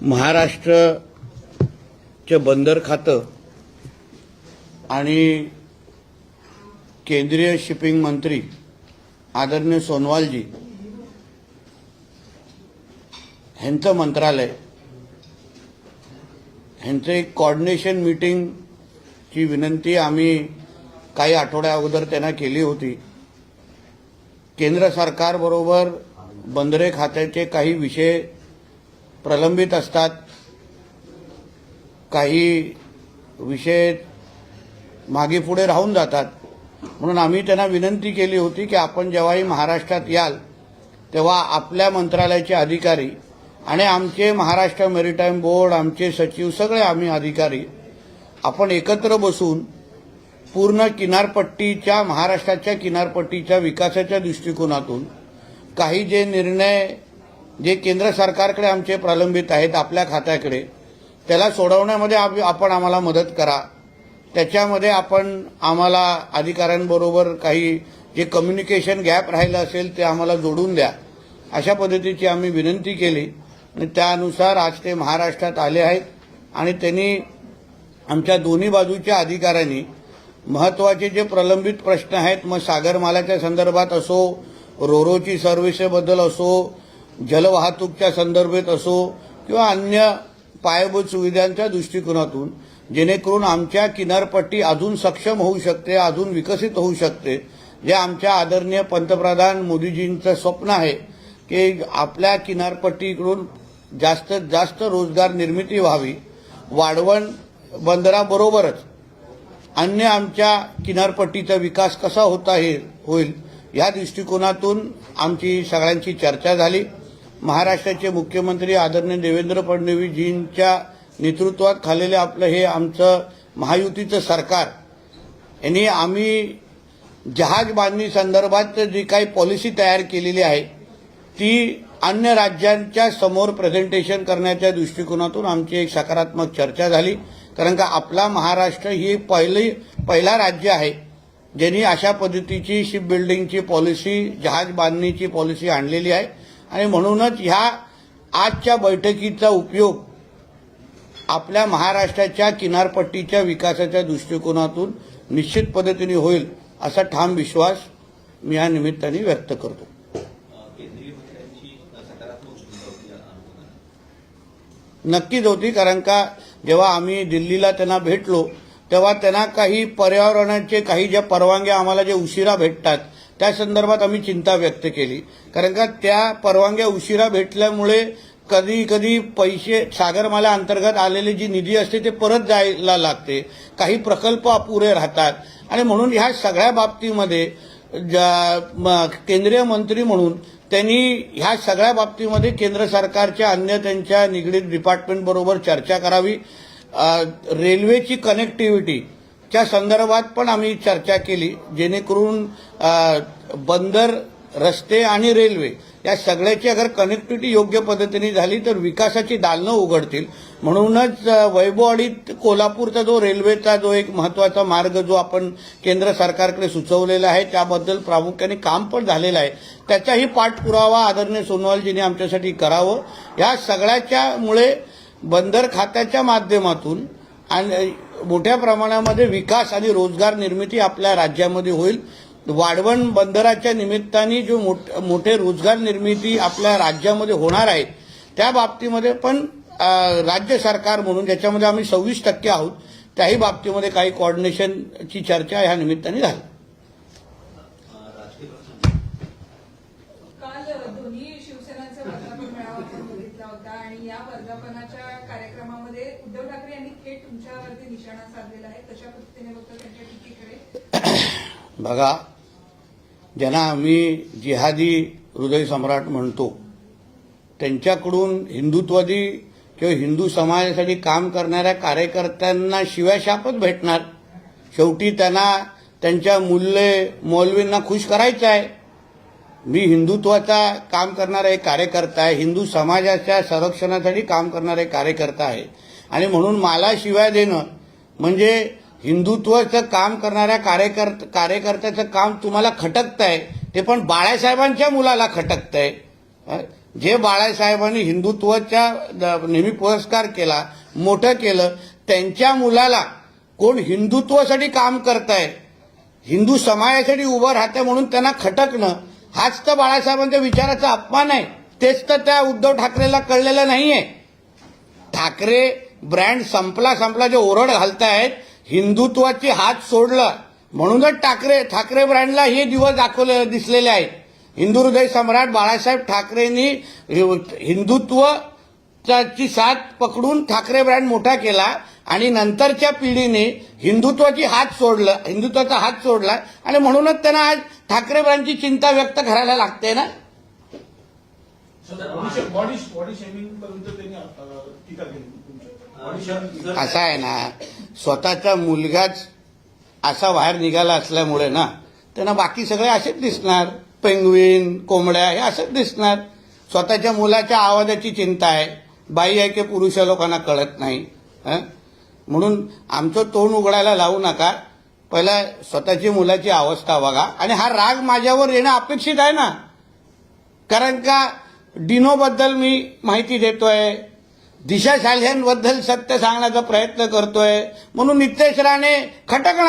महाराष्ट्रचं बंदर खातं आणि केंद्रीय शिपिंग मंत्री आदरणीय सोनवालजी ह्यांचं मंत्रालय ह्यांचं एक कॉर्डिनेशन मीटिंगची विनंती आम्ही काही आठवड्या अगोदर त्यांना केली होती. केंद्र सरकारबरोबर बंदरे खात्याचे काही विषय प्रलंबित असतात. काही विषय मागे पुढे राहून जातात. म्हणून आम्ही त्यांना विनंती केली होती की आपण जेव्हाही महाराष्ट्रात याल तेव्हा आपल्या मंत्रालयाचे अधिकारी आणि आमचे महाराष्ट्र मेरीटाईम बोर्ड आमचे सचिव सगळे आम्ही अधिकारी आपण एकत्र बसून पूर्ण किनारपट्टीच्या महाराष्ट्राच्या किनारपट्टीच्या विकासाच्या दृष्टिकोनातून काही जे निर्णय जे केंद्र सरकारकडे आमचे प्रलंबित आहेत आपल्या खात्याकडे त्याला सोडवण्यामध्ये आप- आपण आम्हाला मदत करा. त्याच्यामध्ये आपण आम्हाला अधिकाऱ्यांबरोबर काही जे कम्युनिकेशन गॅप राहिलं असेल ते आम्हाला जोडून द्या अशा पद्धतीची आम्ही विनंती केली. आणि त्यानुसार आज ते महाराष्ट्रात आले आहेत आणि त्यांनी आमच्या दोन्ही बाजूच्या अधिकाऱ्यांनी महत्त्वाचे जे प्रलंबित प्रश्न आहेत मग सागरमालाच्या संदर्भात असो रोरोची सर्व्हिसेबद्दल असो जलवाहतूकच्या संदर्भात असो किंवा अन्य पायाभूत सुविधांच्या दृष्टिकोनातून जेणेकरून आमच्या किनारपट्टी अजून सक्षम होऊ शकते अजून विकसित होऊ शकते. जे आमच्या आदरणीय पंतप्रधान मोदीजींचं स्वप्न आहे की आपल्या किनारपट्टीकडून जास्तीत जास्त रोजगार निर्मिती व्हावी. वाढवण बंदराबरोबरच अन्य आमच्या किनारपट्टीचा विकास कसा होता हे होईल या दृष्टिकोनातून आमची सगळ्यांची चर्चा झाली. महाराष्ट्राचे मुख्यमंत्री आदरणीय देवेंद्र फडणवीसजींच्या नेतृत्वात खालेले आपलं हे आमचं महायुतीचं सरकार यांनी आम्ही जहाज बांधणी संदर्भात जी काही पॉलिसी तयार केलेली आहे ती अन्य राज्यांच्या समोर प्रेझेंटेशन करण्याच्या दृष्टिकोनातून आमची एक सकारात्मक चर्चा झाली. कारण का आपला महाराष्ट्र ही पहिली पहिला राज्य आहे ज्यांनी अशा पद्धतीची शिप बिल्डिंगची पॉलिसी जहाज बांधणीची पॉलिसी आणलेली आहे. आणि म्हणूनच ह्या आजच्या बैठकीचा उपयोग आपल्या महाराष्ट्राच्या किनारपट्टीच्या विकासाच्या दृष्टिकोनातून निश्चित पद्धतीने होईल असा ठाम विश्वास मी या निमित्ताने व्यक्त करतो. नक्कीच होती कारण का जेव्हा आम्ही दिल्लीला त्यांना भेटलो तेव्हा त्यांना काही पर्यावरणाचे काही ज्या परवानग्या आम्हाला जे उशिरा भेटतात त्या संदर्भात आम्ही चिंता व्यक्त केली. कारण का त्या परवानग्या उशिरा भेटल्यामुळे कधी कधी पैसे सागरमाला अंतर्गत आलेली जी निधी असते ते परत जायला लागते. काही प्रकल्प अपुरे राहतात. आणि म्हणून ह्या सगळ्या बाबतीमध्ये केंद्रीय मंत्री म्हणून त्यांनी ह्या सगळ्या बाबतीमध्ये केंद्र सरकारच्या अन्य त्यांच्या निगडीत डिपार्टमेंट बरोबर चर्चा करावी. रेल्वेची कनेक्टिव्हिटीच्या संदर्भात पण आम्ही चर्चा केली जेणेकरून बंदर रस्ते आणि रेल्वे या सगळ्याची अगर कनेक्टिव्हिटी योग्य पद्धतीने झाली तर विकासाची दालनं उघडतील. म्हणूनच वैभवाडीत कोल्हापूरचा जो रेल्वेचा जो एक महत्त्वाचा मार्ग जो आपण केंद्र सरकारकडे सुचवलेला आहे त्याबद्दल प्रामुख्याने काम पण झालेलं आहे. त्याचाही पाठपुरावा आदरणीय सोनवालजीने आमच्यासाठी करावं. या सगळ्याच्यामुळे बंदर खात्याच्या माध्यमातून आणि मोठ्या प्रमाणामध्ये विकास आणि रोजगार निर्मिती आपल्या राज्यामध्ये होईल. वाढवण बंदराच्या निमित्ताने जो मोठ- मोठे रोजगार निर्मिती आपल्या राज्यामध्ये होणार आहे त्या बाबतीमध्ये पण राज्य सरकार म्हणून ज्याच्यामध्ये आम्ही सव्वीस टक्के आहोत त्याही बाबतीमध्ये काही कॉर्डिनेशनची चर्चा ह्या निमित्ताने झाली. बघा ज्यांना आम्ही जिहादी हृदय सम्राट म्हणतो त्यांच्याकडून हिंदुत्वादी किंवा हिंदू समाजासाठी काम करणाऱ्या कार्यकर्त्यांना शिव्याशापच भेटणार. शेवटी त्यांना त्यांच्या मूल्य मौलवींना खुश करायचं आहे. मी हिंदुत्वाचा काम करणारा एक कार्यकर्ता आहे हिंदू समाजाच्या संरक्षणासाठी काम करणारा एक कार्यकर्ता आहे. आणि म्हणून मला शिवाय देणं म्हणजे हिंदुत्वाचं काम करणाऱ्या कार्यकर्त कार्यकर्त्याचं काम तुम्हाला खटकतंय आहे ते पण बाळासाहेबांच्या मुलाला खटकतंय. जे बाळासाहेबांनी हिंदुत्वाच्या नेहमी पुरस्कार केला मोठं केलं त्यांच्या मुलाला कोण हिंदुत्वासाठी काम करताय हिंदू समाजासाठी उभं राहतं म्हणून त्यांना खटकणं हाच तर बाळासाहेबांच्या विचाराचा अपमान आहे. तेच तर त्या उद्धव ठाकरेला कळलेलं नाहीये. ठाकरे ब्रँड संपला संपला जे ओरड घालतायत हिंदुत्वाची हात सोडलं. म्हणूनच ठाकरे ठाकरे ब्रँडला हे दिवस दाखवले दिसलेले आहेत. हिंदू हृदय सम्राट बाळासाहेब ठाकरेंनी हिंदुत्वची साथ पकडून ठाकरे ब्रँड मोठा केला आणि नंतरच्या पिढीने हिंदुत्वाची हात सोडलं हिंदुत्वाचा हात सोडला. आणि म्हणूनच त्यांना आज ठाकरे ब्रँडची चिंता व्यक्त करायला लागते ना? असा आहे ना. स्वतःचा मुलगाच असा बाहेर निघाला असल्यामुळे ना त्यांना बाकी सगळे असेच दिसणार. पेंगवीन कोंबड्या हे असंच दिसणार. स्वतःच्या मुलाच्या आवाजाची चिंता आहे. बाई आहे की पुरुष लोकांना कळत नाही. म्हणून आमचं तोंड उघडायला लावू नका. पहिला स्वतःची मुलाची अवस्था बघा. आणि हा राग माझ्यावर येणं अपेक्षित आहे ना. कारण का डिनोबद्दल मी माहिती देतोय. दिशा शाल्यांबद्दल सत्य सांगण्याचा प्रयत्न करतोय. म्हणून नितेश राणे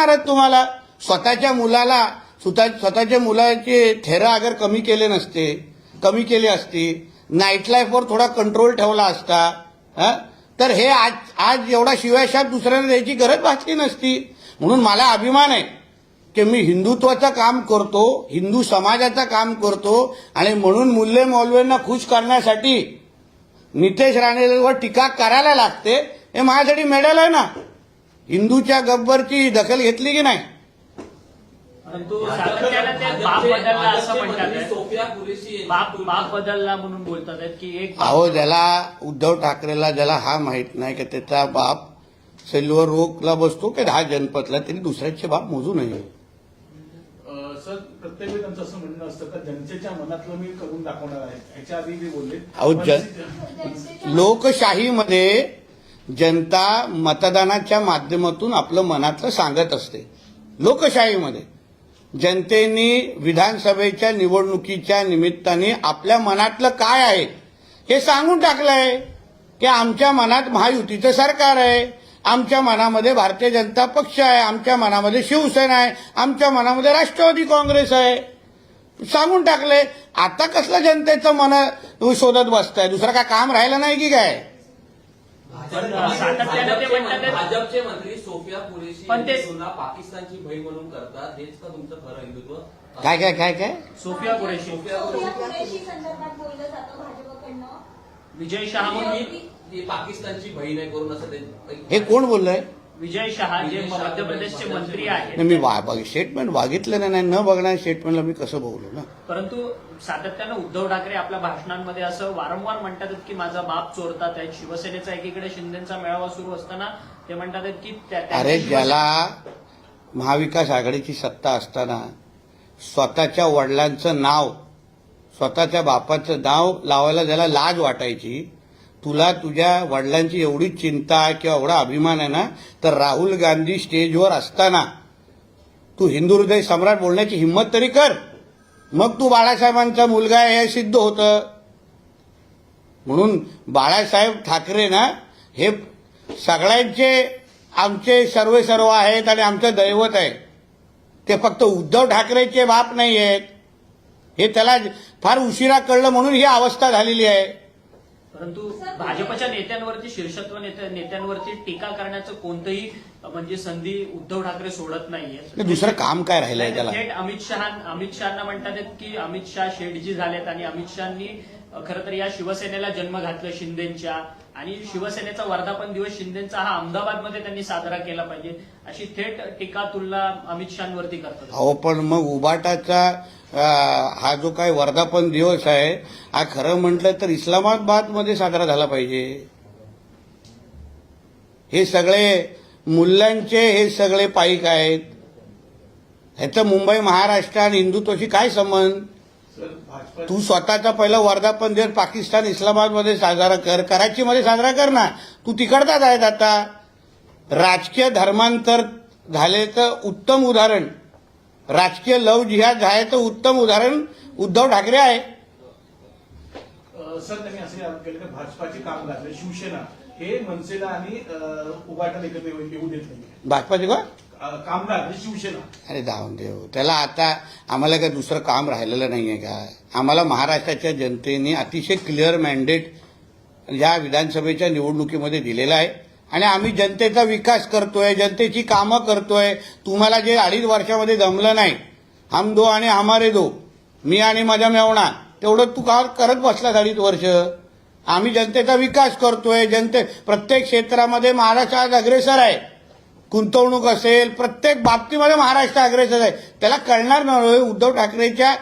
आहेत तुम्हाला. स्वतःच्या मुलाला स्वतःच्या मुलाचे थेरा अगर कमी केले नसते कमी केले असते नाईट लाईफवर थोडा कंट्रोल ठेवला असता हं? तर हे आज आज एवढा शिवायशाप दुसऱ्याला द्यायची गरज भासली नसती. म्हणून मला अभिमान आहे की मी हिंदुत्वाचं काम करतो हिंदू समाजाचं काम करतो आणि म्हणून मुल्ले मौलव्यांना खुश करण्यासाठी नितेश राणेवर टीका करायला लागते हे माझ्यासाठी मेडल आहे ना? हिंदूच्या गब्बरची दखल घेतली की नाही? अहो ज्याला उद्धव ठाकरेला ज्याला हा माहीत नाही की त्याचा बाप सिल्वर रोगला बसतो की दहा जनपथला तरी दुसऱ्याचे बाप मोजू नये. अ, सर प्रत्येक वेळी त्यांचं असं म्हणणं असतं का जनतेच्या मनातलं मी करून दाखवणार आहे. ह्याच्या आधी मी बोलले. जन- लोकशाहीमध्ये जनता मतदानाच्या माध्यमातून आपलं मनातलं सांगत असते. लोकशाहीमध्ये जनतेने विधानसभेच्या निवडणुकीच्या निमित्ताने आपल्या मनातलं काय आहे हे सांगून टाकलंय. की आमच्या मनात महायुतीचं सरकार आहे. आमच्या मनामध्ये भारतीय जनता पक्ष आहे आमच्या मनामध्ये शिवसेना आहे आमच्या मनामध्ये राष्ट्रवादी काँग्रेस आहे. सांगून टाकले आता कसलं जनतेचं मन शोधत बसताय? दुसरं काय काम राहिलं नाही की काय? पण सातत्यानं ते. भाजपचे मंत्री सोफिया तुलना पाकिस्तानची बहीण म्हणून करतात. हेच का तुमचं खरं हिंदुत्व? काय काय काय काय? सोफिया कुरेशी सोफिया कुरेशी संदर्भात बोललं जातं भाजपकडनं. विजय शहा म्हणून. ही पाकिस्तानची बहीण आहे करून असं ते- हे कोण बोललंय? विजय शहा जे मध्य प्रदेशचे मंत्री आहेत. नाही, मी स्टेटमेंट बघितलं नाही न बघणार स्टेटमेंटला मी कसं बोलू ना? परंतु सातत्यानं उद्धव ठाकरे आपल्या भाषणांमध्ये असं वारंवार म्हणतात की माझा बाप चोरतात आहेत शिवसेनेचा एकीकडे शिंदेचा मेळावा सुरू असताना ते म्हणतात की अरे ज्याला महाविकास आघाडीची सत्ता असताना स्वतःच्या वडिलांचं नाव स्वतःच्या बापाचं नाव लावायला ज्याला लाज वाटायची तुला तुझ्या वडिलांची एवढी चिंता किंवा एवढा अभिमान आहे ना तर राहुल गांधी स्टेजवर असताना तू हिंदू हृदय सम्राट बोलण्याची हिंमत तरी कर. मग तू बाळासाहेबांचा मुलगा आहे हे सिद्ध होतं. म्हणून बाळासाहेब ठाकरे ना हे सगळ्यांचे आमचे सर्व सर्व आहेत आणि आमचं दैवत आहे. ते फक्त उद्धव ठाकरेचे बाप नाही आहेत हे त्याला फार उशिरा कळलं म्हणून ही अवस्था झालेली आहे. परंतु भाजपच्या नेत्यांवरती शीर्षत्व नेत्या- नेत्यांवरती टीका करण्याचं कोणतंही म्हणजे संधी उद्धव ठाकरे सोडत नाहीये. हे दुसरं काम काय राहिलंय त्याला? थेट अमित शहा अमित शहाना म्हणतात की अमित शहा शेठजी झालेत आणि अमित शहानी खरं तर या शिवसेनेला जन्म घातलं शिंदेच्या. आणि शिवसेनेचा वर्धापन दिवस शिंदेचा हा अहमदाबादमध्ये त्यांनी साजरा केला पाहिजे. अशी थेट टीका तुलना अमित शहावरती करतात. अहो पण मग उबाटाचा हा जो काय वर्धापन दिवस आहे हा खरं म्हटलं तर इस्लामाबादमध्ये साजरा झाला पाहिजे. हे सगळे मूल्यांचे हे सगळे पाईक आहेत. ह्याचं मुंबई महाराष्ट्र आणि हिंदुत्वाशी काय संबंध? तू स्वतःचा पहिला वर्धापन दिवस पाकिस्तान इस्लामाबादमध्ये साजरा कर कराचीमध्ये साजरा कर ना. तू तिकडचाच आहेत आता. राजकीय धर्मांतर झालेचं उत्तम उदाहरण. राजकीय लव जिहाद आहे तर उत्तम उदाहरण उद्धव ठाकरे आहे. सर त्यांनी असे केले की भाजपाची कामगार म्हणजे शिवसेना. हे मनसेला आणि अ, उभाटाला एकत्र येऊ देत नाही भाजपाचे का? म्हणजे शिवसेना. अरे जाऊन देव. त्याला आता आम्हाला काय दुसरं काम राहिलेलं नाहीये का? आम्हाला महाराष्ट्राच्या जनतेने अतिशय क्लिअर मॅन्डेट या विधानसभेच्या निवडणुकीमध्ये दिलेला आहे. आणि आम्ही जनतेचा विकास करतोय जनतेची कामं करतोय. तुम्हाला जे अडीच वर्षामध्ये जमलं नाही हम दो आणि हमारे दो मी आणि माझ्या मेवणा तेवढं तू का करत बसलास अडीच वर्ष? आम्ही जनतेचा विकास करतोय जनते प्रत्येक क्षेत्रामध्ये महाराष्ट्र आज अग्रेसर आहे. गुंतवणूक असेल प्रत्येक बाबतीमध्ये महाराष्ट्र अग्रेसर आहे. त्याला कळणार नाही उद्धव ठाकरेच्या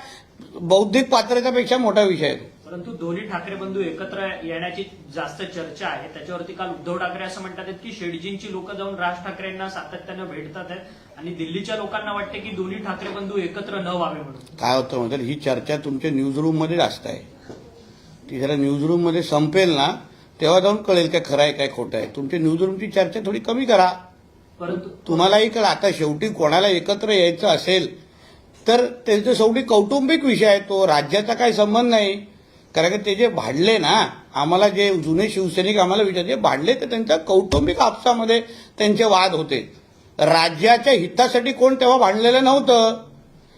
बौद्धिक पात्रतेपेक्षा मोठा विषय आहे परंतु दोन्ही ठाकरे बंधू एकत्र येण्याची जास्त चर्चा आहे. त्याच्यावरती काल उद्धव ठाकरे असं म्हणतात आहेत की शेडजींची लोक जाऊन राज ठाकरेंना सातत्यानं भेटतात आहेत आणि दिल्लीच्या लोकांना वाटते की दोन्ही ठाकरे बंधू एकत्र न व्हावे म्हणून. काय होतं म्हणजे ही चर्चा तुमच्या न्यूज रूममध्ये जास्त आहे. ती जरा न्यूज रूममध्ये संपेल ना तेव्हा जाऊन कळेल काय खरं आहे काय खोटं आहे. तुमच्या न्यूज रूमची चर्चा थोडी कमी करा. परंतु तुम्हालाही कळ आता शेवटी कोणाला एकत्र यायचं असेल तर त्यांचं शेवटी कौटुंबिक विषय आहे तो. राज्याचा काही संबंध नाही. कारण की ते जे भांडले ना आम्हाला जे जुने शिवसैनिक आम्हाला विचारले भांडले तर त्यांच्या कौटुंबिक आपसामध्ये त्यांचे वाद होते. राज्याच्या हितासाठी कोण तेव्हा भांडलेलं नव्हतं?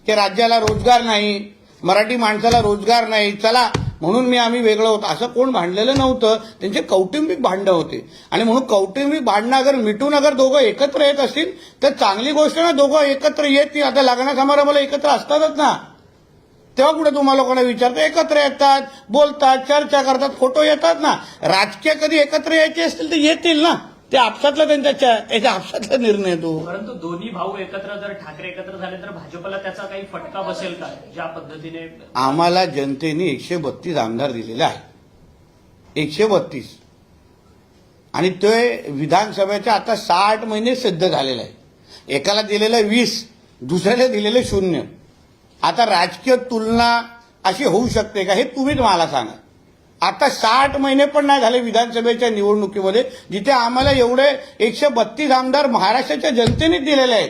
की राज्याला रोजगार नाही मराठी माणसाला रोजगार नाही चला म्हणून मी आम्ही वेगळं होतो. असं कोण भांडलेलं नव्हतं? त्यांचे कौटुंबिक भांडणं होते. आणि म्हणून कौटुंबिक भांडणं अगर मिटून अगर दोघं एकत्र येत असतील तर चांगली गोष्ट ना दोघं एकत्र येत नाही. आता लग्न समारंभाला एकत्र असतातच ना. तेव्हा कुठे तुम्हा लोकांना विचारतं? एकत्र येतात बोलतात चर्चा करतात फोटो येतात ना. राजकीय कधी एकत्र यायचे असतील तर येतील ना. ते आपसातला त्यांच्या त्याच्या आपसातला निर्णय तो. परंतु दोन्ही भाऊ एकत्र जर ठाकरे एकत्र झाले तर भाजपला त्याचा काही फटका बसेल का? ज्या पद्धतीने आम्हाला जनतेने एकशे बत्तीस आमदार दिलेले आहे एकशे बत्तीस. आणि ते विधानसभेचे आता साठ महिने सिद्ध झालेले आहे एकाला दिलेलं वीस दुसऱ्याला दिलेलं शून्य. आता राजकीय तुलना अशी होऊ शकते का हे तुम्हीच मला सांगा. आता साठ महिने पण नाही झाले विधानसभेच्या निवडणुकीमध्ये जिथे आम्हाला एवढे एकशे बत्तीस आमदार महाराष्ट्राच्या जनतेनेच दिलेले आहेत.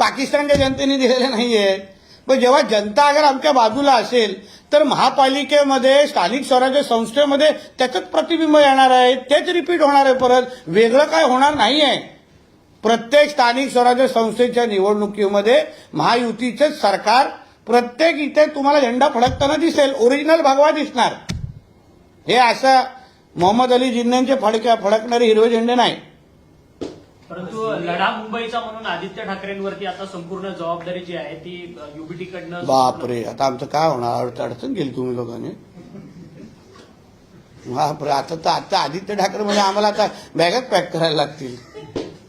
पाकिस्तानच्या जनतेने दिलेले नाही आहेत पण जेव्हा जनता अगर आमच्या बाजूला असेल तर महापालिकेमध्ये स्थानिक स्वराज्य संस्थेमध्ये त्याचंच प्रतिबिंब येणार आहे तेच रिपीट होणार आहे परत. वेगळं काय होणार नाही आहे प्रत्येक स्थानिक स्वराज्य संस्थेच्या निवडणुकीमध्ये महायुतीचेच सरकार प्रत्येक इथे तुम्हाला झेंडा फडकताना दिसेल. ओरिजिनल भगवा दिसणार. हे असं मोहम्मद अली जिन्नांचे फडक्या फडकणारे हिरवे झेंडे नाही. परंतु लढा मुंबईचा म्हणून आदित्य ठाकरेंवरती आता संपूर्ण जबाबदारी जी आहे ती युबीटी कडनं बापरे आता आमचं काय होणार? अडचण अडचण गेली तुम्ही लोकांनी बापरे आता तर आता आदित्य ठाकरे म्हणजे आम्हाला आता बॅगच पॅक करायला लागतील.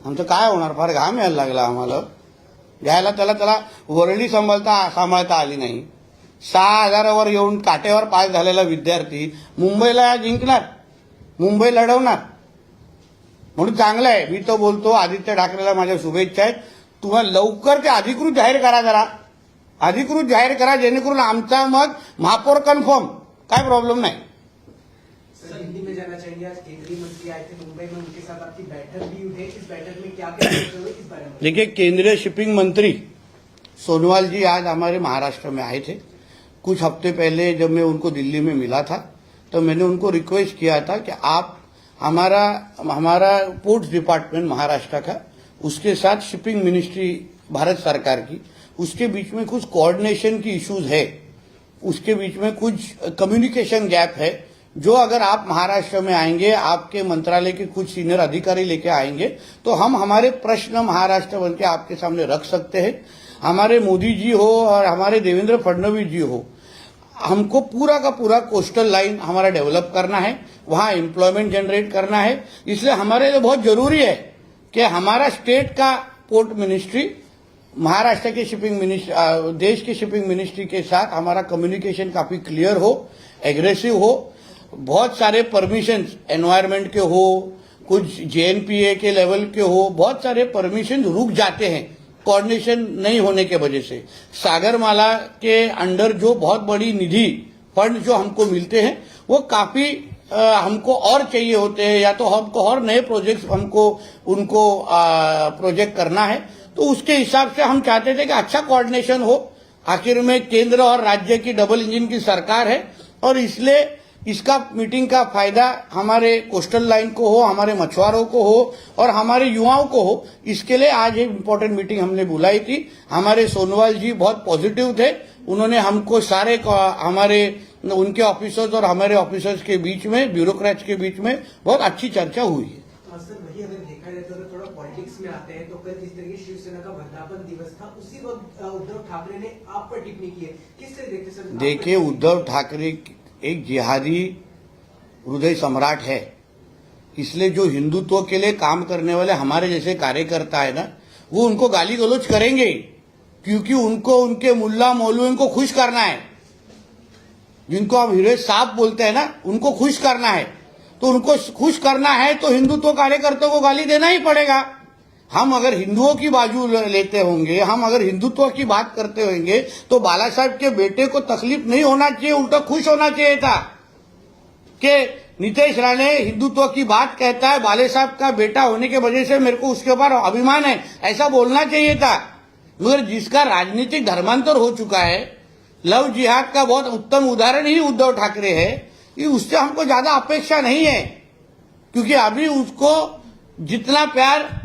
आमचं काय होणार? फार घाम यायला लागला आम्हाला. घ्यायला त्याला त्याला वर्णी सांभाळता सांभाळता आली नाही. सहा हजारावर येऊन काटेवर पास झालेला विद्यार्थी मुंबईला जिंकणार मुंबई लढवणार. म्हणून चांगलं आहे. मी तो बोलतो आदित्य ठाकरेला माझ्या शुभेच्छा आहेत. तुम्हाला लवकर ते अधिकृत जाहीर करा जरा. अधिकृत जाहीर करा जेणेकरून आमचा मग महापौर कन्फर्म. काय प्रॉब्लेम नाही. में जाना चाहिए. आज केंद्रीय मंत्री आए थे मुंबई में उनके साथ आपकी बैठक भी हुई है. इस बैठक में क्या क्या देखिए, केंद्रीय शिपिंग मंत्री सोनवाल जी आज हमारे महाराष्ट्र में आए थे। कुछ हफ़्ते पहले जब मैं उनको दिल्ली में मिला था तो मैंने उनको रिक्वेस्ट किया था कि आप हमारा हमारा पोर्ट्स डिपार्टमेंट महाराष्ट्र का, उसके साथ शिपिंग मिनिस्ट्री भारत सरकार की, उसके बीच में कुछ कोऑर्डिनेशन की इश्यूज़ है, उसके बीच में कुछ कम्युनिकेशन गैप है जो अगर आप महाराष्ट्र में आएँगे, आपके मंत्रालय के कुछ सीनियर अधिकारी लेके आएँगे तो हम हमारे प्रश्न महाराष्ट्र बन के आपके सामने रख सकते हैं। हमारे मोदी जी हो और हमारे देवेंद्र फडणवीस जी हो, हमको पूरा का पूरा कोस्टल लाइन हमारा डेवलप करना है, वहाँ एम्प्लॉयमेंट जनरेट करना है। इसलिए हमारे लिए बहुत ज़रूरी है कि हमारा स्टेट का पोर्ट मिनिस्ट्री महाराष्ट्र के शिपिंग मिनिस्ट्री देश के शिपिंग मिनिस्ट्री के साथ हमारा कम्युनिकेशन काफ़ी क्लियर हो एग्रेसिव हो। बहुत सारे परमिशन एनवायरमेंट के हो कुछ जेएनपीए के लेवल के हो बहुत सारे परमिशन रुक जाते हैं कोऑर्डिनेशन नहीं होने के वजह से। सागरमाला के अंडर जो बहुत बड़ी निधि फंड जो हमको मिलते हैं वो काफ़ी अ, हमको और चाहिए होते हैं या तो हमको और नए प्रोजेक्ट्स हमको उनको प्रोजेक्ट करना है। तो उसके हिसाब से हम चाहते थे कि अच्छा कोऑर्डिनेशन हो। आखिर में केंद्र और राज्य की डबल इंजन की सरकार है और इसलिए इसका मीटिंग का फ़ायदा हमारे कोस्टल लाइन को हो हमारे मछुआरों को हो और हमारे युवाओं को हो इसके लिए आज एक इम्पोर्टेंट मीटिंग हमने बुलाई थी। हमारे सोनवाल जी बहुत पॉजिटिव थे। उन्होंने हमको सारे हमारे उनके ऑफिसर्स और हमारे ऑफिसर्स के बीच में ब्यूरोक्रेट्स के बीच में बहुत अच्छी चर्चा हुई है। सर वही अगर देखा जाए तो अगर थोड़ा पॉलिटिक्स में आते हैं तो कल जिस तरीके शिवसेना का वर्धापन दिवस था उसी वक्त उद्धव ठाकरे ने आप पर टिप्पणी की है। किस तरह देखते देखिए उद्धव ठाकरे एक जिहादी हृदय सम्राट है। इसलिए जो हिंदुत्व के लिए काम करने वाले हमारे जैसे कार्यकर्ता है ना, वो उनको गाली गलोच करेंगे, क्योंकि उनको, उनके मुल्ला मौलवियों को खुश करना है। जिनको हम हीरे साहब बोलते हैं ना, उनको खुश करना है। तो उनको खुश करना है तो हिंदुत्व कार्यकर्ताओं को गाली देना ही पड़ेगा। हम अगर हिंदुओं की बाजू लेते होंगे, हम अगर हिंदुत्व की बात करते होंगे तो बाला साहब के बेटे को तकलीफ़ नहीं होना चाहिए, उल्टा खुश होना चाहिए था। कि नीतीश राणे हिंदुत्व की बात कहता है, बाले साहब का बेटा होने की वजह से मेरे को उसके ऊपर अभिमान है, ऐसा बोलना चाहिए था। मगर जिसका राजनीतिक धर्मांतर हो चुका है, लव जिहाद का बहुत उत्तम उदाहरण ही उद्धव ठाकरे है, ये उससे हमको ज़्यादा अपेक्षा नहीं है। क्योंकि अभी उसको जितना प्यार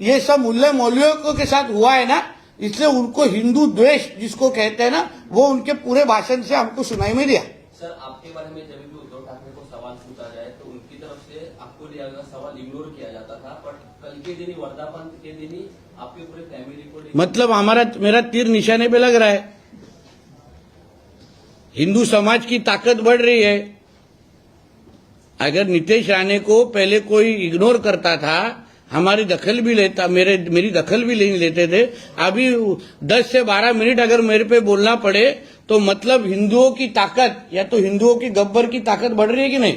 ये सब मूल्य मौल्यों के साथ हुआ है ना इसलिए उनको हिंदू द्वेष जिसको कहते हैं ना वो उनके पूरे भाषण से हमको सुनाई में दिया। सर आपके बारे में जब भी उद्धव ठाकरे को सवाल पूछा जाए तो उनकी तरफ़ से आपको लिया गया सवाल इग्नोर किया जाता था बट कल के दिन ही वर्धापन के दिन ही आपके पूरे फैमिली को मतलब हमारा मेरा तीर निशाने पे लग रहा है। हिंदू समाज की ताकत बढ़ रही है। अगर नीतीश राणे को पहले कोई इग्नोर करता था हमारी दखल भी लेता मेरे मेरी दखल भी नहीं लेते थे। अभी 10 से 12 मिनट अगर मेरे पे बोलना पड़े तो मतलब हिंदुओं की ताकत या तो हिंदुओं की गब्बर की ताकत बढ़ रही है कि नहीं?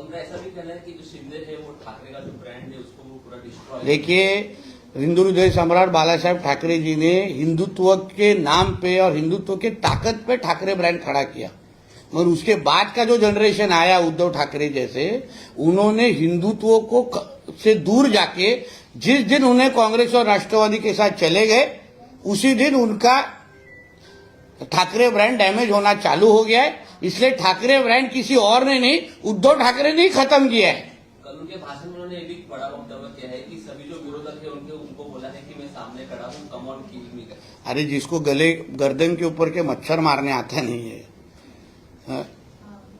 उनका ऐसा भी कहना कि जो शिंदे वो ठाकरे का जो ब्रांड उसको वो पूरा डिस्ट्रॉय देखिए हिंदू हृदय सम्राट बाला साहेब ठाकरे जी ने हिंदुत्व के नाम पे और हिंदुत्व के ताकत पे ठाकरे ब्रांड खड़ा किया। मगर उसके बाद का जो जनरेशन आया उद्धव ठाकरे जैसे उन्होंने हिंदुत्व को क- से दूर जाके जिस दिन उन्हें कांग्रेस और राष्ट्रवादी के साथ चले गए उसी दिन उनका ठाकरे ब्रांड डैमेज होना चालू हो गया है। इसलिए ठाकरे ब्रांड किसी और ने नहीं उद्धव ठाकरे ने ही खत्म किया है। कल उनके भाषण में उन्होंने ये भी बड़ा वक्तव्य किया है कि सभी जो विरोधक है उनके उनको बोला है कि मैं सामने खड़ा हूँ कम ऑन किल अरे जिसको गले गर्दन के ऊपर के मच्छर मारने आता नहीं है हाँ,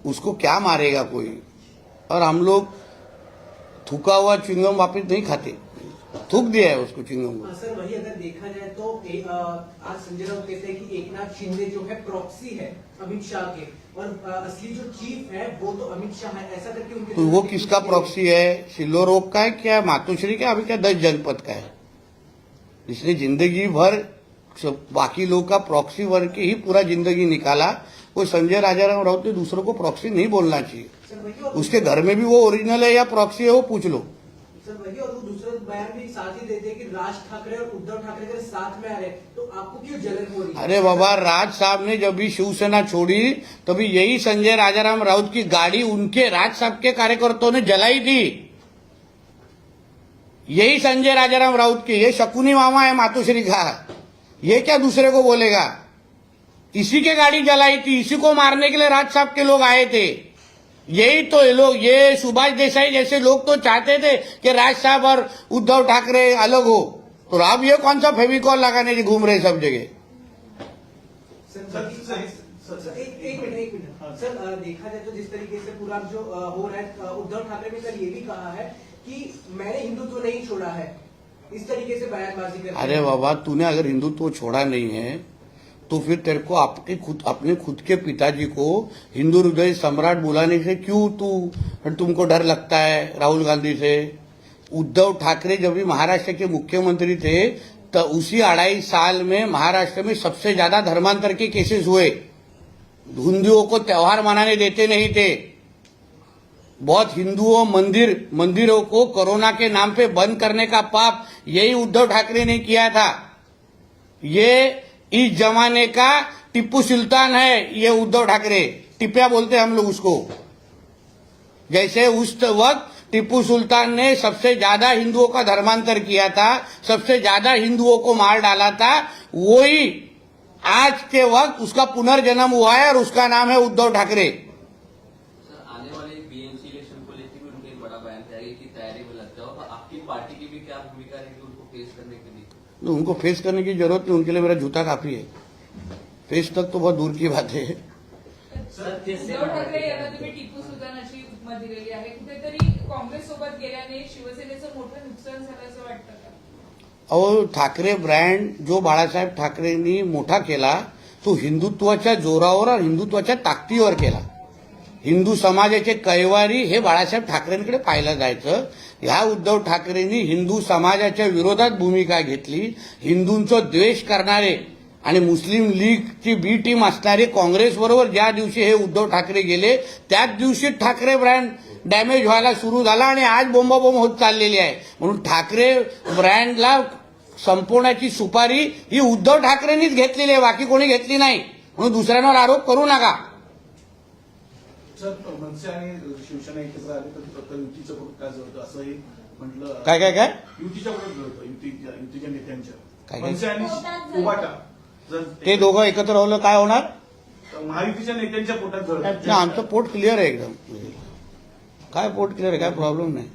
उसको क्या मारेगा कोई? और हम लोग थूका हुआ चिंगम वापिस नहीं खाते। थूक दिया है उसको चिंगम को। हाँ, सर वही अगर देखा जाए तो ए, अ, आज संजय राउत कहते हैं कि एकनाथ शिंदे जो है प्रॉक्सी है अमित शाह के। और असली जो चीफ है वो तो अमित शाह है। ऐसा करके उनके तो वो किसका प्रॉक्सी है? सिल्लो रोग का है क्या? मातोश्री का अभी क्या? दस जनपद का है। इसलिए ज़िंदगी भर बाकी लोग का प्रॉक्सी वर्ग के ही पूरा ज़िंदगी निकाला। वो संजय राजाराम राउत ने दूसरों को प्रॉक्सी नहीं बोलना चाहिए। उसके घर में भी वो ओरिजिनल है या प्रॉक्सी है वो पूछ लो। सर वही और वो दूसरा बयान भी साथ ही देते हैं कि राज ठाकरे और उद्धव ठाकरे अगर साथ में आ रहे तो आपको क्यों जलन हो रही है? अरे बाबा राज साहब ने जब भी शिवसेना छोड़ी तभी यही संजय राजाराम राउत की गाड़ी उनके राज साहब के कार्यकर्ताओं ने जलाई थी। यही संजय राजाराम राउत की ये शकुनी मामा है मातुश्री का। ये क्या दूसरे को बोलेगा? इसी के गाड़ी जलाई थी इसी को मारने के लिए राज साहब के लोग आए थे। यही तो ये लोग ये सुभाष देसाई जैसे लोग तो चाहते थे कि राज साहब और उद्धव ठाकरे अलग हो। तो आप ये कौन सा फेविकॉल लगाने की घूम रहे सब जगह? सर सर, वही- सर, सर, सर। एक एक मिनट एक मिनट। सर देखा जाए तो जिस तरीके से पूरा जो हो रहा है उद्धव ठाकरे ने कल ये भी कहा है कि मैंने हिंदुत्व नहीं छोड़ा है। इस तरीके से बयानबाजी कर अरे बाबा तूने अगर हिंदुत्व छोड़ा नहीं है तो फिर तेरे को आपके खुद, अपने खुद के पिताजी को हिंदू हृदय सम्राट बुलाने से क्यों तू तुमको डर लगता है राहुल गांधी से? उद्धव ठाकरे जब भी महाराष्ट्र के मुख्यमंत्री थे तो उसी अढ़ाई साल में महाराष्ट्र में सबसे ज़्यादा धर्मांतर के केसेस हुए। हिंदुओं को त्योहार मनाने देते नहीं थे। बहुत हिंदुओं मंदिर, मंदिरों को कोरोना के नाम पे बंद करने का पाप यही उद्धव ठाकरे ने किया था। ये इस जमाने का टिप्पू सुल्तान है, ये उद्धव ठाकरे। टिप्पिया बोलते हैं हम लोग उसको। जैसे उस वक्त टिप्पू सुल्तान ने सबसे ज़्यादा हिंदुओं का धर्मांतर किया था, सबसे ज़्यादा हिंदुओं को मार डाला था, वही आज के वक्त उसका पुनर्जन्म हुआ है और उसका नाम है उद्धव ठाकरे। पार्टी की भी क्या भूमिका रहेगी उनको फेस करने के लिए? तो उनको फेस करने की जरूरत नहीं उनके लिए मेरा जूता काफी है। फेस तक तो बहुत दूर की बात है। उद्धव ठाकरे यांना तुम्ही टिपू सुलतानाची उपमा दिलेली आहे. कुठेतरी काँग्रेस सोबत गेल्याने शिवसेनेचं मोठं नुकसान झालं असं वाटतं का? अहो ठाकरे ब्रँड जो बाळासाहेब ठाकरेंनी मोठा केला तो हिंदुत्वाच्या जोरावर आणि हिंदुत्वाच्या ताकदीवर केला. हिंदू समाजाचे कैवारी हे बाळासाहेब ठाकरेंकडे पाहिलं जायचं. ह्या उद्धव ठाकरेंनी हिंदू समाजाच्या विरोधात भूमिका घेतली. हिंदूंचं द्वेष करणारे आणि मुस्लिम लीगची बी टीम असणारे काँग्रेसबरोबर ज्या दिवशी हे उद्धव ठाकरे गेले त्याच दिवशी ठाकरे ब्रँड डॅमेज व्हायला सुरू झाला आणि आज बोंबाबोंब होत चाललेली आहे. म्हणून ठाकरे ब्रँडला संपवण्याची सुपारी ही उद्धव ठाकरेंनीच घेतलेली आहे बाकी कोणी घेतली नाही. म्हणून दुसऱ्यांवर आरोप करू नका. सर मनसे आणि शिवसेना एकत्र आले तर फक्त युतीचं काय जळतं असंही म्हटलं. काय काय काय? युतीच्या फक्त जळतं युतीच्या युतीच्या काय नेत्यांच्या? मनसे आणि. उबाटा. ते दोघं एकत्र होलं काय होणार? महायुतीच्या नेत्यांच्या पोटात जळतं आमचं पोट क्लिअर आहे एकदम. काय पोट क्लिअर आहे काय प्रॉब्लेम नाही.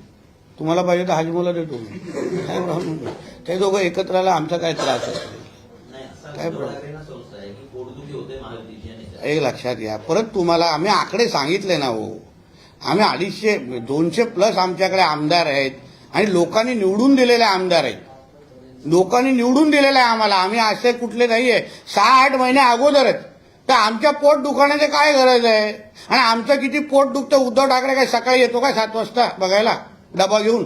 तुम्हाला पाहिजे तर हाजमोला देतो काय प्रॉब्लेम नाही. ते दोघं एकत्र आला आमचा काय त्रास आहे? काय प्रॉब्लेम संस्था आहे की पोटदुखी होते महायुतीची आणि एक लक्षात घ्या. परत तुम्हाला आम्ही आकडे सांगितले ना हो. आम्ही अडीचशे दोनशे प्लस आमच्याकडे आमदार आहेत आणि लोकांनी निवडून दिलेले आमदार आहेत. लोकांनी निवडून दिलेले आहे आम्हाला. आम्ही असे कुठले नाही आहे सहा आठ महिने अगोदरच तर आमच्या पोट दुखाण्याची काय गरज आहे? आणि आमचं किती पोट दुखतं? उद्धव ठाकरे काय सकाळी येतो काय सात वाजता बघायला? डबा घेऊन?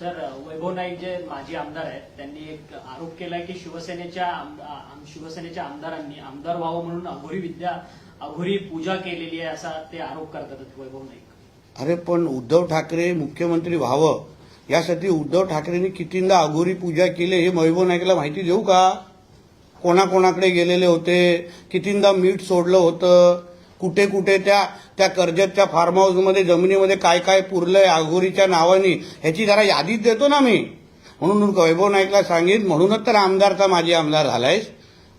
सर वैभव नाईक जे माजी आमदार आहेत त्यांनी एक आरोप केलाय की शिवसेनेच्या आम- आम- शिवसेनेच्या आमदारांनी आमदार व्हावं म्हणून अघोरी विद्या अघोरी पूजा केलेली आहे असा ते आरोप करतात वैभव नाईक. अरे पण उद्धव ठाकरे मुख्यमंत्री व्हावं? यासाठी उद्धव ठाकरेंनी कितींदा अघोरी पूजा केली हे वैभव नाईकला माहिती देऊ का? कोणाकोणाकडे गेलेले होते? कितींदा मीठ सोडलं होतं? कुठे कुठे त्या त्या कर्जतच्या फार्म हाऊसमध्ये जमिनीमध्ये काय काय पुरलंय अघोरीच्या नावाने ह्याची जरा यादीच देतो ना मी. म्हणून वैभव नाईकला सांगित म्हणूनच तर आमदारचा माझी आमदार झालायस.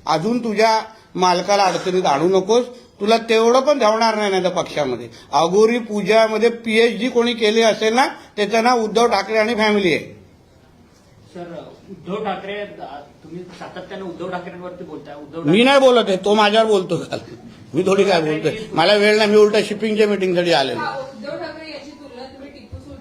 अजून तुझ्या मालकाला अडचणीत आणू नकोस. तुला तेवढं पण धावणार नाही नाही तर पक्षामध्ये. अघोरी पूजामध्ये पीएचडी कोणी केली असेल ना त्याचं नाव उद्धव ठाकरे आणि फॅमिली आहे. सर उद्धव ठाकरे तुम्ही सातत्याने उद्धव ठाकरेंवरती बोलताय. उद्धव मी नाही बोलत आहे तो माझ्यावर बोलतो काल. मी थोडी काय बोलतोय? मला वेळ नाही मी उलटा शिपिंगच्या मिटिंगसाठी आलेलो. उद्धव ठाकरे यांची तुलना तुम्ही टिपू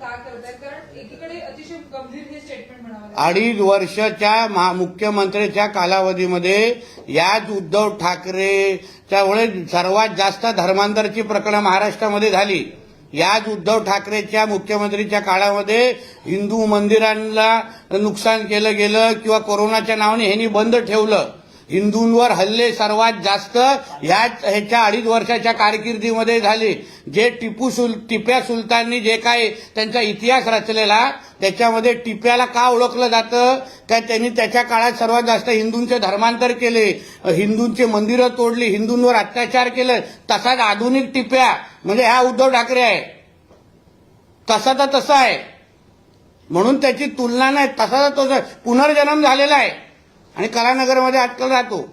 का करताय? कारण एकीकडे अतिशय गंभीर हे स्टेटमेंट म्हणावं. अडीच वर्षाच्या मुख्यमंत्र्याच्या कालावधीमध्ये याच उद्धव ठाकरेच्यामुळे सर्वात जास्त धर्मांतराची प्रकरणं महाराष्ट्रामध्ये झाली. याच उद्धव ठाकरेच्या मुख्यमंत्रीच्या काळामध्ये हिंदू मंदिरांना नुकसान केलं गेलं किंवा कोरोनाच्या नावाने ह्यांनी बंद ठेवलं. हिंदूंवर हल्ले सर्वात जास्त ह्याच ह्याच्या अडीच वर्षाच्या कारकिर्दीमध्ये झाले. जे टिपू सुल टिप्या सुलताननी जे काय त्यांचा इतिहास रचलेला त्याच्यामध्ये टिप्याला का ओळखलं जातं? का त्यांनी त्याच्या काळात सर्वात जास्त हिंदूंचे धर्मांतर केले? हिंदूंचे मंदिरं तोडली हिंदूंवर अत्याचार केले. तसाच आधुनिक टिप्या म्हणजे हा उद्धव ठाकरे आहे. तसा तर तसा आहे. म्हणून त्याची तुलना नाही तसा तर तसा पुनर्जन्म झालेला आहे. आणि कलानगरमध्ये आजकाल राहतो.